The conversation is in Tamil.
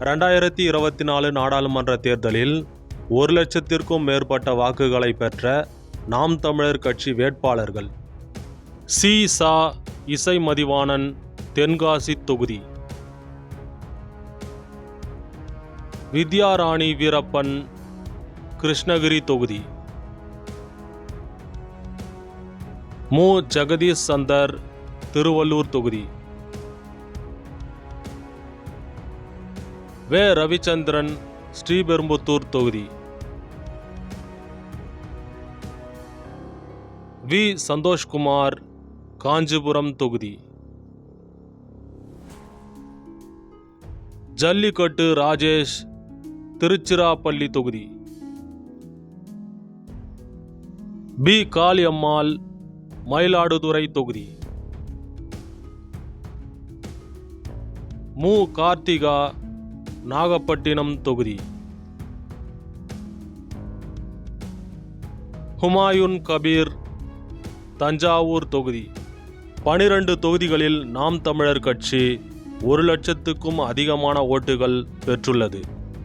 ரெண்டாயிரத்தி இருபத்தி நாலு நாடாளுமன்ற தேர்தலில் ஒரு லட்சத்திற்கும் மேற்பட்ட வாக்குகளை பெற்ற நாம் தமிழர் கட்சி வேட்பாளர்கள். சி. சா. இசை மதிவாணன் தென்காசி தொகுதி. வித்யாராணி வீரப்பன் கிருஷ்ணகிரி தொகுதி. மு. ஜெகதீஷ் சந்தர் திருவள்ளூர் தொகுதி. வே ரவிச்சந்திரன் ஸ்ரீபெரும்புத்தூர் தொகுதி. வி சந்தோஷ்குமார் காஞ்சிபுரம் தொகுதி. ஜல்லிக்கட்டு ராஜேஷ் திருச்சிராப்பள்ளி தொகுதி. பி காளியம்மாள் மயிலாடுதுறை தொகுதி. மு. கார்த்திகா நாகப்பட்டினம் தொகுதி. ஹுமாயூன் கபீர் தஞ்சாவூர் தொகுதி. பனிரெண்டு தொகுதிகளில் நாம் தமிழர் கட்சி ஒரு லட்சத்துக்கும் அதிகமான ஓட்டுகள் பெற்றுள்ளது.